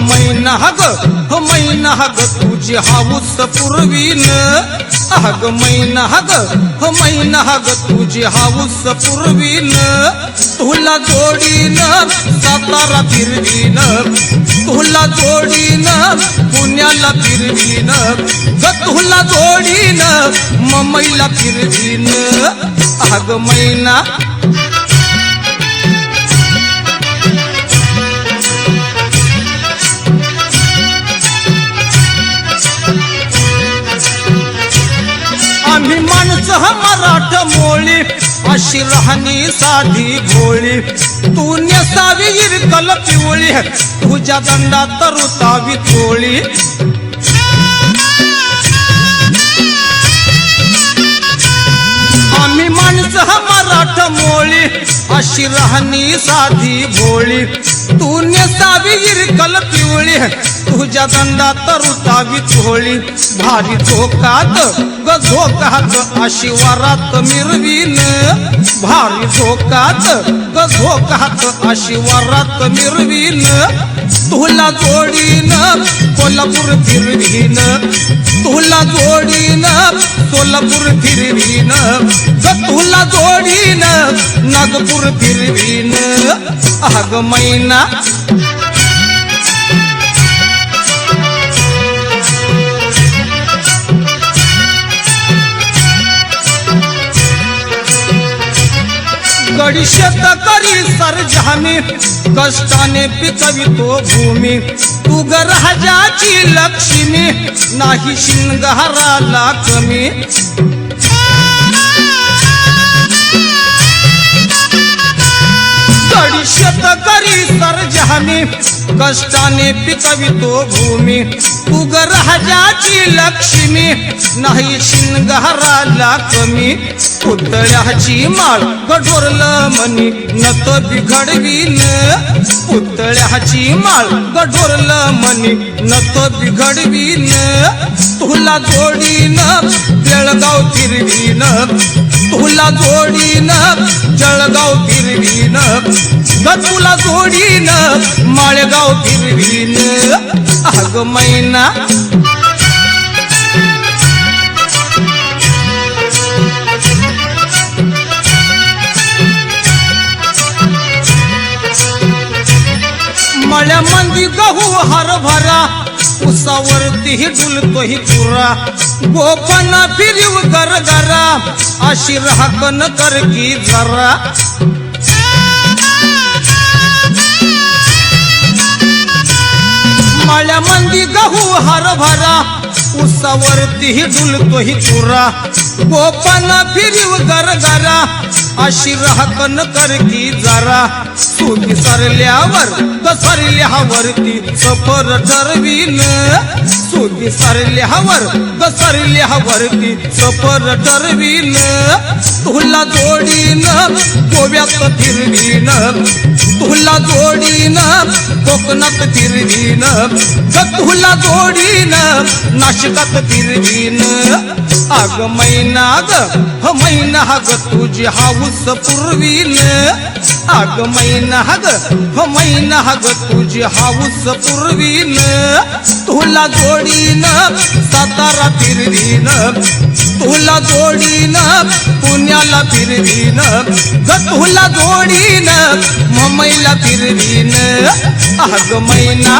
मैना ग हो मैना ग तुझी हाऊस पुरवीन. अग मैना ग हो मैना ग तुझी हाऊस पुरवीन. तुला जोडीन सातारा फिरवीन. तुला जोडीन पुण्याला फिरवीन. ग तुला जोडीन मुंबईला फिरवीन. अग मैना मोळी अशी लहानी साधी भोळी तू नेसावी इरकल पिवळी तुझ्या दंडात रुतावी चोळी आम्ही माणसं मराठ मोळी अशी लहानी साधी भोळी तू नेसावी इरकल पिवळी तुझ्या दंडात रुतावी चोळी भारी झोकात ग झोकात अशी वरात मिरवीन. भारी झोकात ग झोकात अशी वरात मिरवीन. तुला जोडीन कोल्हापूर फिरवीन. तुला जोडीन सोलापूर फिरवीन. ग तुला जोडीन नागपूर फिरवीन. अग मैना गडीशत करी सरजामी कष्टाने पिकवितो भूमी. तू राजाची लक्ष्मी नाही शिंगहाराला कमी. हमी कष्टाने पिकवितो भूमी तू राजाची लक्ष्मी नाही शिंगाराला कमी. पुतळ्याची माळ गढोरल मनी नत बिघडवीन. पुतळ्याची माळ गढोरल मनी नत बिघडवीन. तुला जोडीन बेळगाव फिरवीन. तुला जोडीन जळगाव तुला सोडीन माळगाव फिरवीन. अग मैना. मळ्यामंदी गहू हरभरा उसावरती डुलतोही तुरा गोपन फिरीव गरगरा अशी राहकन कर की जरा. मळ्यामंदी गहू हरभरा उसावरती डुलतोही चुरा. गोपन फिरीव गरगरा अशी राहकन कर की जरा. सुखी सरल्यावर घसरल्यावरती सफर ठरवीन. सुखी सरल्यावर घसरल्यावरती सफर ठरवीन. तुला जोडीन गोव्यात फिरवीन. हुल्ला जोडीन कोकणात फिरवीन ग हुल्ला जोडीन नाशिकात फिरवीन. अग मैना ग ह मैना ग तुझी हाऊस पुरवीन. अग मैना ग ह मैना हग तुझी हाऊस पुरवीन. तुला जोडीन सातारा फिरवीन. तुला जोडीन पुण्याला फिरवीन ग तुला जोडीन मुंबईला फिरवीन. अग मैना